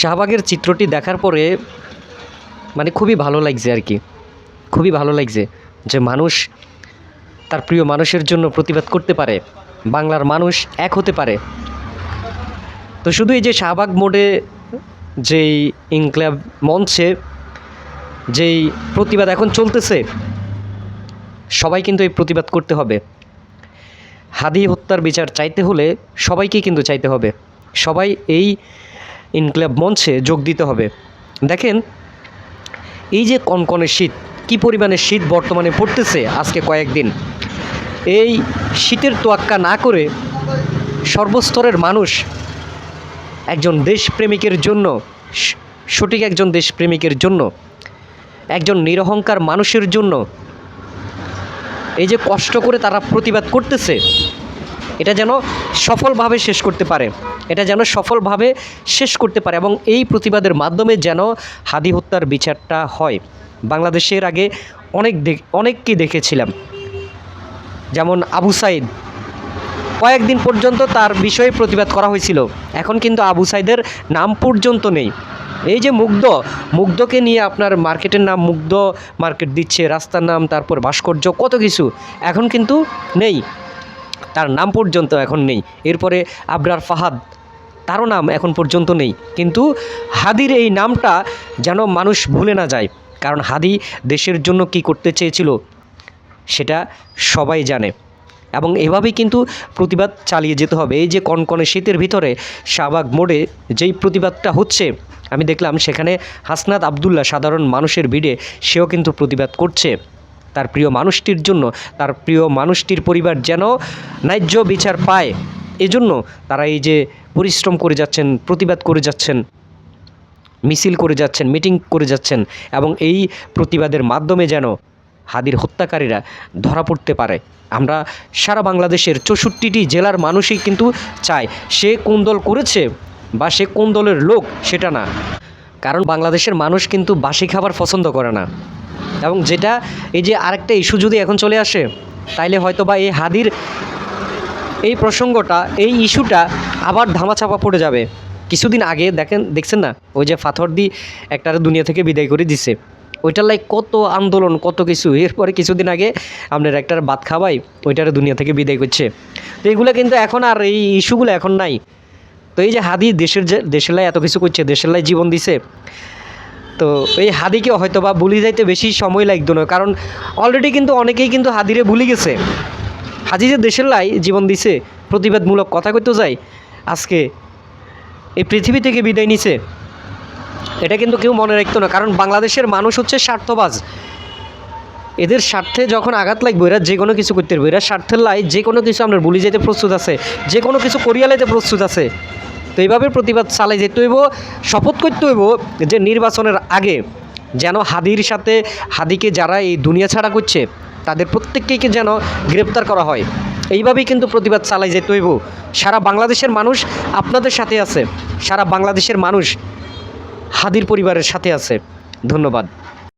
শাহবাগের চিত্রটি দেখার পরে মানে খুবই ভালো লাগছে আর কি। খুবই ভালো লাগছে যে মানুষ তার প্রিয় মানুষের জন্য প্রতিবাদ করতে পারে, বাংলার মানুষ এক হতে পারে। তো শুধু এই যে শাহবাগ মোড়ে যেই ইনক্লাব মঞ্চে যেই প্রতিবাদ এখন চলতেছে, সবাই কিন্তু এই প্রতিবাদ করতে হবে। হাদি হত্যার বিচার চাইতে হলে সবাইকে কিন্তু চাইতে হবে। সবাই এই ইনক্লাব মঞ্চে যোগ দিতে হবে। দেখেন, এই যে কনকনে শীত, কি পরিমাণে শীত বর্তমানে পড়তেছে আজকে কয়েকদিন? এই শীতের তোয়াক্কা না করে সর্বস্তরের মানুষ একজন দেশপ্রেমিকের জন্য সঠিক একজন দেশপ্রেমিকের জন্য, একজন নিরহংকার মানুষের জন্য এই যে কষ্ট করে তারা প্রতিবাদ করতেছে, এটা যেন সফলভাবে শেষ করতে পারে। এটা যেন সফলভাবে শেষ করতে পারে এবং এই প্রতিবাদের মাধ্যমে যেন হাদি হত্যার বিচারটা হয়। বাংলাদেশের আগে অনেক অনেককেই দেখেছিলাম। যেমন আবু সাইদ। কয়েকদিন পর্যন্ত তার বিষয়ে প্রতিবাদ করা হয়েছিল। এখন কিন্তু আবু সাইদের নাম পর্যন্ত নেই। এই যে মুগ্ধ, মুগ্ধকে নিয়ে আপনার মার্কেটের নাম মুগ্ধ, মার্কেট দিচ্ছে, রাস্তার নাম, তারপর ভাস্কর্য, কত কিছু এখন কিন্তু নেই। তার নাম পর্যন্ত এখন নেই। এরপরে আবরার ফাহাদ তারও নাম এখন পর্যন্ত নেই। কিন্তু হাদির এই নামটা যেন মানুষ ভুলে না যায়। কারণ হাদি দেশের জন্য কি করতে চেয়েছিল, সেটা সবাই জানে। এবং এভাবেই কিন্তু প্রতিবাদ চালিয়ে যেতে হবে। এই যে কনকনে শীতের ভিতরে শাহবাগ মোড়ে যেই প্রতিবাদটা হচ্ছে, আমি দেখলাম সেখানে হাসনাত আবদুল্লাহ সাধারণ মানুষের ভিড়ে সেও কিন্তু প্রতিবাদ করছে। তার প্রিয় মানুষটির জন্য, তার প্রিয় মানুষটির পরিবার যেন ন্যায্য বিচার পায়। এজন্য তারা এই যে পরিশ্রম করে যাচ্ছেন, প্রতিবাদ করে যাচ্ছেন, মিছিল করে যাচ্ছেন, মিটিং করে যাচ্ছেন এবং এই প্রতিবাদের মাধ্যমে যেন হাদির হত্যাকারীরা ধরা পড়তে পারে। আমরা সারা বাংলাদেশের চৌষট্টিটি জেলার মানুষই কিন্তু চায় সে কোন দল করেছে বা সে কোন দলের লোক সেটা না। কারণ বাংলাদেশের মানুষ কিন্তু বাসি খাবার পছন্দ করে না। এবং যেটা এই যে আরেকটা ইস্যু যদি এখন চলে আসে, তাইলে হয়তো বা এই হাদির এই প্রসঙ্গটা, এই ইস্যুটা আবার ধামাচাপা পড়ে যাবে। কিছুদিন আগে দেখেন, দেখছেন না? ওই যে ফাথর দি একটার দুনিয়া থেকে বিদায় করে দিছে। ওইটার লাই কত আন্দোলন, কত কিছু। এরপরে কিছুদিন আগে আপনার একটার বাদ খাওয়াই, ওইটার দুনিয়া থেকে বিদায় করছে। তো এইগুলো কিন্তু এখন আর এই ইস্যুগুলো এখন নাই। তো এই যে হাদি দেশের যে, দেশের লাই এত কিছু করছে, দেশের লাই জীবন দিছে। তো এই হাদিকে হয়তো বা ভুলি যাইতে বেশি সময় লাগতো না। কারণ অলরেডি কিন্তু অনেকেই কিন্তু হাদিরে ভুলে গেছে। হাজি যে দেশের লাই জীবন দিছে, প্রতিবাদমূলক কথা কইতে যায় আজকে এই পৃথিবী থেকে বিদায় নিছে। এটা কিন্তু কেউ মনে রাখতো না, কারণ বাংলাদেশের মানুষ হচ্ছে স্বার্থবাজ। এদের স্বার্থে যখন আঘাত লাগবে, এরা যে কোনো কিছু করতে পারবে। এরা স্বার্থের লাই, যে কোনো কিছু আপনার ভুলে যেতে প্রস্তুত আছে, যে কোনো কিছু করিয়া লাইতে প্রস্তুত আছে। তো এইভাবে প্রতিবাদ চালাই যেতে হইব, শপথ করতে হইব যে নির্বাচনের আগে যেন হাদির সাথে, হাদিকে যারা এই দুনিয়া ছাড়া করছে তাদের প্রত্যেককেই যেন গ্রেপ্তার করা হয়। এইভাবেই কিন্তু প্রতিবাদ চালাই যেতে হইব। সারা বাংলাদেশের মানুষ আপনাদের সাথে আছে। সারা বাংলাদেশের মানুষ হাদির পরিবারের সাথে আছে। ধন্যবাদ।